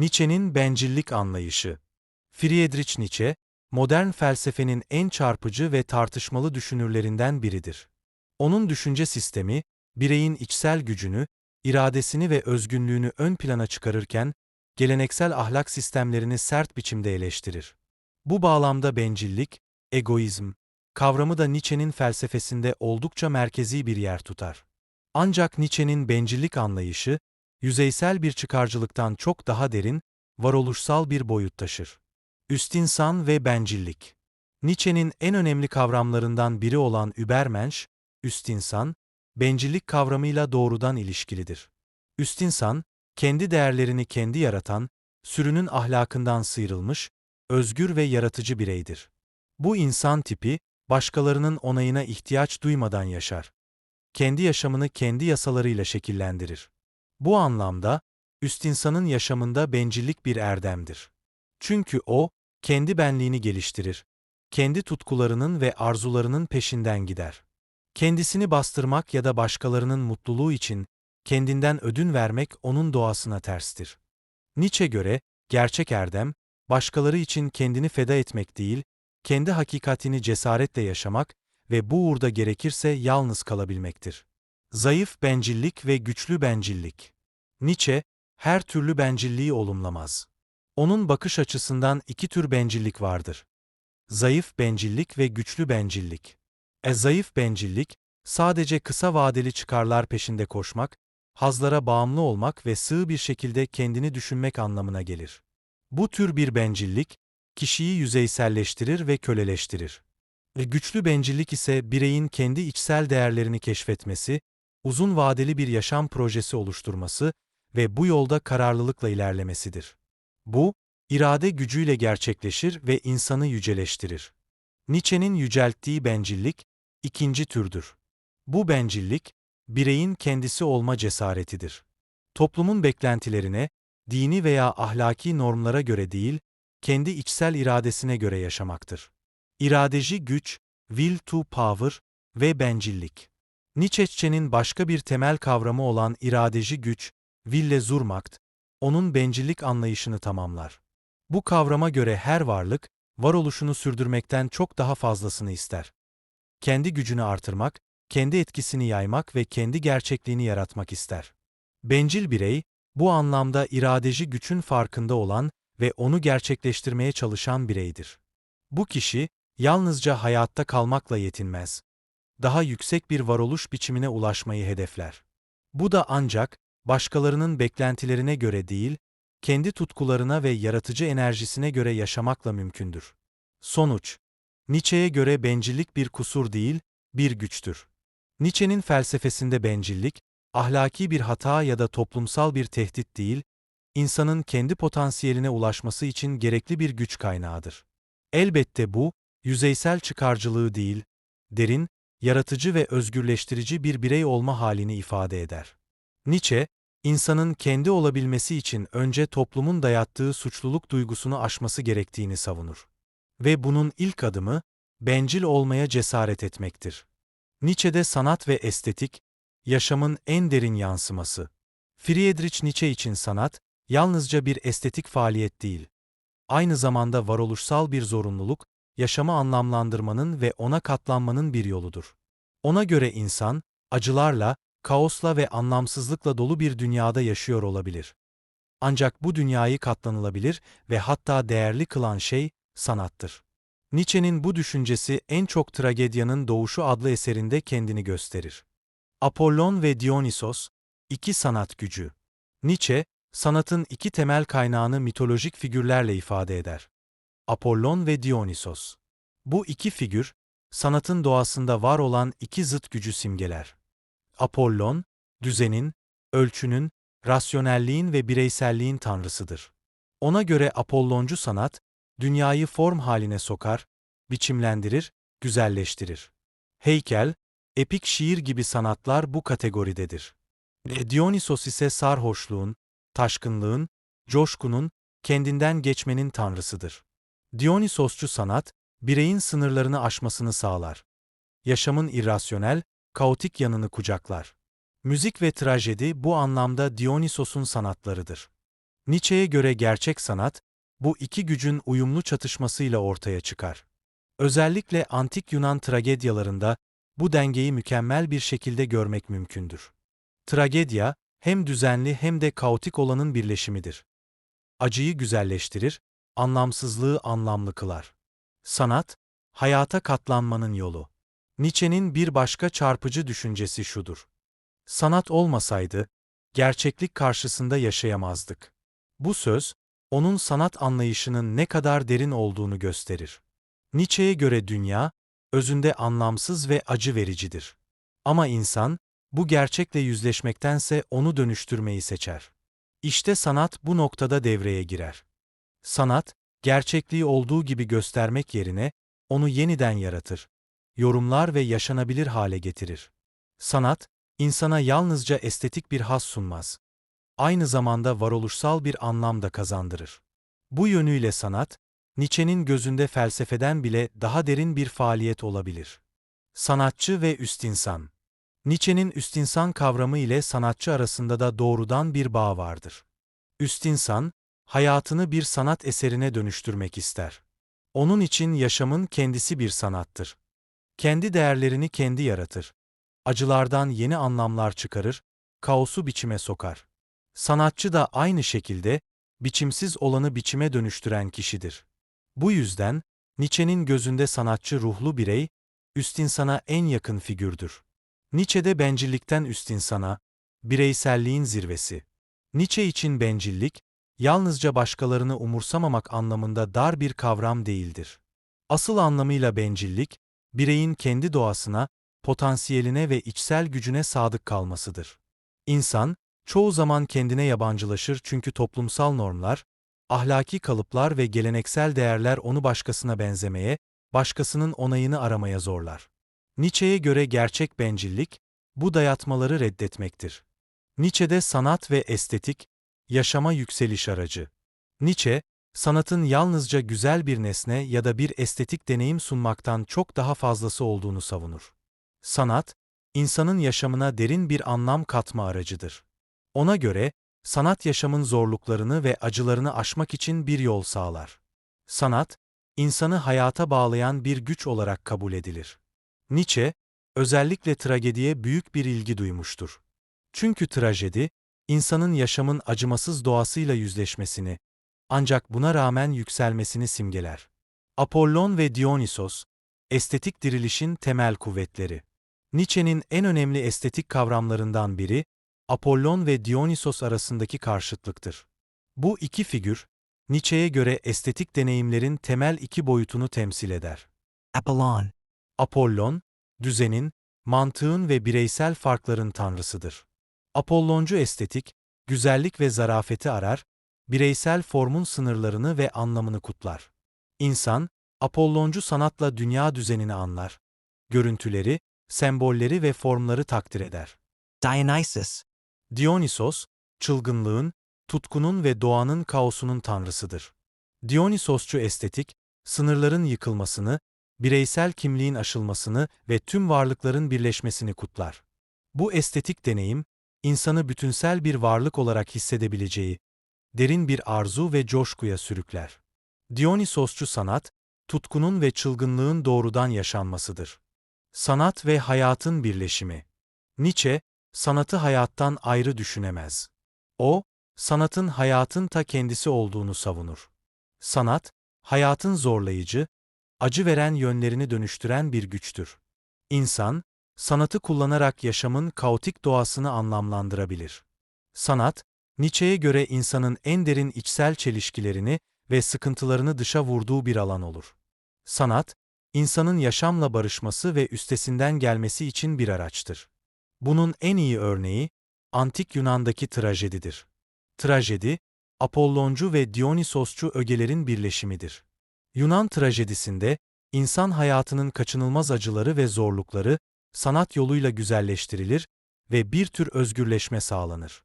Nietzsche'nin bencillik anlayışı. Friedrich Nietzsche, modern felsefenin en çarpıcı ve tartışmalı düşünürlerinden biridir. Onun düşünce sistemi, bireyin içsel gücünü, iradesini ve özgünlüğünü ön plana çıkarırken, geleneksel ahlak sistemlerini sert biçimde eleştirir. Bu bağlamda bencillik, egoizm, kavramı da Nietzsche'nin felsefesinde oldukça merkezi bir yer tutar. Ancak Nietzsche'nin bencillik anlayışı, yüzeysel bir çıkarcılıktan çok daha derin, varoluşsal bir boyut taşır. Üstinsan ve bencillik. Nietzsche'nin en önemli kavramlarından biri olan Übermensch, üstinsan, bencillik kavramıyla doğrudan ilişkilidir. Üstinsan, kendi değerlerini kendi yaratan, sürünün ahlakından sıyrılmış, özgür ve yaratıcı bireydir. Bu insan tipi, başkalarının onayına ihtiyaç duymadan yaşar. Kendi yaşamını kendi yasalarıyla şekillendirir. Bu anlamda, üst insanın yaşamında bencillik bir erdemdir. Çünkü o, kendi benliğini geliştirir. Kendi tutkularının ve arzularının peşinden gider. Kendisini bastırmak ya da başkalarının mutluluğu için kendinden ödün vermek onun doğasına terstir. Nietzsche göre, gerçek erdem, başkaları için kendini feda etmek değil, kendi hakikatini cesaretle yaşamak ve bu uğurda gerekirse yalnız kalabilmektir. Zayıf bencillik ve güçlü bencillik. Nietzsche, her türlü bencilliği olumlamaz. Onun bakış açısından iki tür bencillik vardır. Zayıf bencillik ve güçlü bencillik. E zayıf bencillik, sadece kısa vadeli çıkarlar peşinde koşmak, hazlara bağımlı olmak ve sığ bir şekilde kendini düşünmek anlamına gelir. Bu tür bir bencillik, kişiyi yüzeyselleştirir ve köleleştirir. Ve güçlü bencillik ise bireyin kendi içsel değerlerini keşfetmesi, uzun vadeli bir yaşam projesi oluşturması ve bu yolda kararlılıkla ilerlemesidir. Bu, irade gücüyle gerçekleşir ve insanı yüceleştirir. Nietzsche'nin yücelttiği bencillik, ikinci türdür. Bu bencillik, bireyin kendisi olma cesaretidir. Toplumun beklentilerine, dini veya ahlaki normlara göre değil, kendi içsel iradesine göre yaşamaktır. İradeci güç, will to power ve bencillik. Nietzsche'nin başka bir temel kavramı olan iradeci güç, Wille Zurmacht, onun bencillik anlayışını tamamlar. Bu kavrama göre her varlık, varoluşunu sürdürmekten çok daha fazlasını ister. Kendi gücünü artırmak, kendi etkisini yaymak ve kendi gerçekliğini yaratmak ister. Bencil birey, bu anlamda iradeci güçün farkında olan ve onu gerçekleştirmeye çalışan bireydir. Bu kişi, yalnızca hayatta kalmakla yetinmez. Daha yüksek bir varoluş biçimine ulaşmayı hedefler. Bu da ancak, başkalarının beklentilerine göre değil, kendi tutkularına ve yaratıcı enerjisine göre yaşamakla mümkündür. Sonuç Nietzsche'ye göre bencillik bir kusur değil, bir güçtür. Nietzsche'nin felsefesinde bencillik, ahlaki bir hata ya da toplumsal bir tehdit değil, insanın kendi potansiyeline ulaşması için gerekli bir güç kaynağıdır. Elbette bu, yüzeysel çıkarcılığı değil, derin, yaratıcı ve özgürleştirici bir birey olma halini ifade eder. Nietzsche, insanın kendi olabilmesi için önce toplumun dayattığı suçluluk duygusunu aşması gerektiğini savunur. Ve bunun ilk adımı, bencil olmaya cesaret etmektir. Nietzsche'de sanat ve estetik, yaşamın en derin yansıması. Friedrich Nietzsche için sanat, yalnızca bir estetik faaliyet değil. Aynı zamanda varoluşsal bir zorunluluk, yaşamı anlamlandırmanın ve ona katlanmanın bir yoludur. Ona göre insan, acılarla, kaosla ve anlamsızlıkla dolu bir dünyada yaşıyor olabilir. Ancak bu dünyayı katlanılabilir ve hatta değerli kılan şey, sanattır. Nietzsche'nin bu düşüncesi en çok Tragedyanın Doğuşu adlı eserinde kendini gösterir. Apollon ve Dionysos, iki sanat gücü. Nietzsche, sanatın iki temel kaynağını mitolojik figürlerle ifade eder. Apollon ve Dionysos. Bu iki figür, sanatın doğasında var olan iki zıt gücü simgeler. Apollon, düzenin, ölçünün, rasyonelliğin ve bireyselliğin tanrısıdır. Ona göre Apolloncu sanat, dünyayı form haline sokar, biçimlendirir, güzelleştirir. Heykel, epik şiir gibi sanatlar bu kategoridedir. Dionysos ise sarhoşluğun, taşkınlığın, coşkunun, kendinden geçmenin tanrısıdır. Dionysosçu sanat, bireyin sınırlarını aşmasını sağlar. Yaşamın irrasyonel, kaotik yanını kucaklar. Müzik ve trajedi bu anlamda Dionysos'un sanatlarıdır. Nietzsche'ye göre gerçek sanat, bu iki gücün uyumlu çatışmasıyla ortaya çıkar. Özellikle antik Yunan tragedyalarında bu dengeyi mükemmel bir şekilde görmek mümkündür. Tragedya, hem düzenli hem de kaotik olanın birleşimidir. Acıyı güzelleştirir, anlamsızlığı anlamlı kılar. Sanat, hayata katlanmanın yolu. Nietzsche'nin bir başka çarpıcı düşüncesi şudur. Sanat olmasaydı, gerçeklik karşısında yaşayamazdık. Bu söz, onun sanat anlayışının ne kadar derin olduğunu gösterir. Nietzsche'ye göre dünya, özünde anlamsız ve acı vericidir. Ama insan, bu gerçekle yüzleşmektense onu dönüştürmeyi seçer. İşte sanat bu noktada devreye girer. Sanat, gerçekliği olduğu gibi göstermek yerine, onu yeniden yaratır, yorumlar ve yaşanabilir hale getirir. Sanat, insana yalnızca estetik bir haz sunmaz. Aynı zamanda varoluşsal bir anlam da kazandırır. Bu yönüyle sanat, Nietzsche'nin gözünde felsefeden bile daha derin bir faaliyet olabilir. Sanatçı ve üst insan Nietzsche'nin üst insan kavramı ile sanatçı arasında da doğrudan bir bağ vardır. Üst insan, hayatını bir sanat eserine dönüştürmek ister. Onun için yaşamın kendisi bir sanattır. Kendi değerlerini kendi yaratır. Acılardan yeni anlamlar çıkarır, kaosu biçime sokar. Sanatçı da aynı şekilde, biçimsiz olanı biçime dönüştüren kişidir. Bu yüzden, Nietzsche'nin gözünde sanatçı ruhlu birey, üst insana en yakın figürdür. Nietzsche'de bencillikten üst insana, bireyselliğin zirvesi. Nietzsche için bencillik, yalnızca başkalarını umursamamak anlamında dar bir kavram değildir. Asıl anlamıyla bencillik, bireyin kendi doğasına, potansiyeline ve içsel gücüne sadık kalmasıdır. İnsan, çoğu zaman kendine yabancılaşır çünkü toplumsal normlar, ahlaki kalıplar ve geleneksel değerler onu başkasına benzemeye, başkasının onayını aramaya zorlar. Nietzsche'ye göre gerçek bencillik, bu dayatmaları reddetmektir. Nietzsche'de sanat ve estetik, yaşama yükseliş aracı. Nietzsche, sanatın yalnızca güzel bir nesne ya da bir estetik deneyim sunmaktan çok daha fazlası olduğunu savunur. Sanat, insanın yaşamına derin bir anlam katma aracıdır. Ona göre, sanat yaşamın zorluklarını ve acılarını aşmak için bir yol sağlar. Sanat, insanı hayata bağlayan bir güç olarak kabul edilir. Nietzsche, özellikle tragediye büyük bir ilgi duymuştur. Çünkü trajedi, insanın yaşamın acımasız doğasıyla yüzleşmesini, ancak buna rağmen yükselmesini simgeler. Apollon ve Dionysos, estetik dirilişin temel kuvvetleri. Nietzsche'nin en önemli estetik kavramlarından biri, Apollon ve Dionysos arasındaki karşıtlıktır. Bu iki figür, Nietzsche'ye göre estetik deneyimlerin temel iki boyutunu temsil eder. Apollon, Apollon, düzenin, mantığın ve bireysel farkların tanrısıdır. Apolloncu estetik, güzellik ve zarafeti arar, bireysel formun sınırlarını ve anlamını kutlar. İnsan, Apolloncu sanatla dünya düzenini anlar. Görüntüleri, sembolleri ve formları takdir eder. Dionysus, Dionysos, çılgınlığın, tutkunun ve doğanın kaosunun tanrısıdır. Dionysosçu estetik, sınırların yıkılmasını, bireysel kimliğin aşılmasını ve tüm varlıkların birleşmesini kutlar. Bu estetik deneyim, insanı bütünsel bir varlık olarak hissedebileceği, derin bir arzu ve coşkuya sürükler. Dionysosçu sanat, tutkunun ve çılgınlığın doğrudan yaşanmasıdır. Sanat ve hayatın birleşimi. Nietzsche, sanatı hayattan ayrı düşünemez. O, sanatın hayatın ta kendisi olduğunu savunur. Sanat, hayatın zorlayıcı, acı veren yönlerini dönüştüren bir güçtür. İnsan, sanatı kullanarak yaşamın kaotik doğasını anlamlandırabilir. Sanat, Nietzsche'ye göre insanın en derin içsel çelişkilerini ve sıkıntılarını dışa vurduğu bir alan olur. Sanat, insanın yaşamla barışması ve üstesinden gelmesi için bir araçtır. Bunun en iyi örneği, Antik Yunan'daki trajedidir. Trajedi, Apolloncu ve Dionysosçu ögelerin birleşimidir. Yunan trajedisinde, insan hayatının kaçınılmaz acıları ve zorlukları, sanat yoluyla güzelleştirilir ve bir tür özgürleşme sağlanır.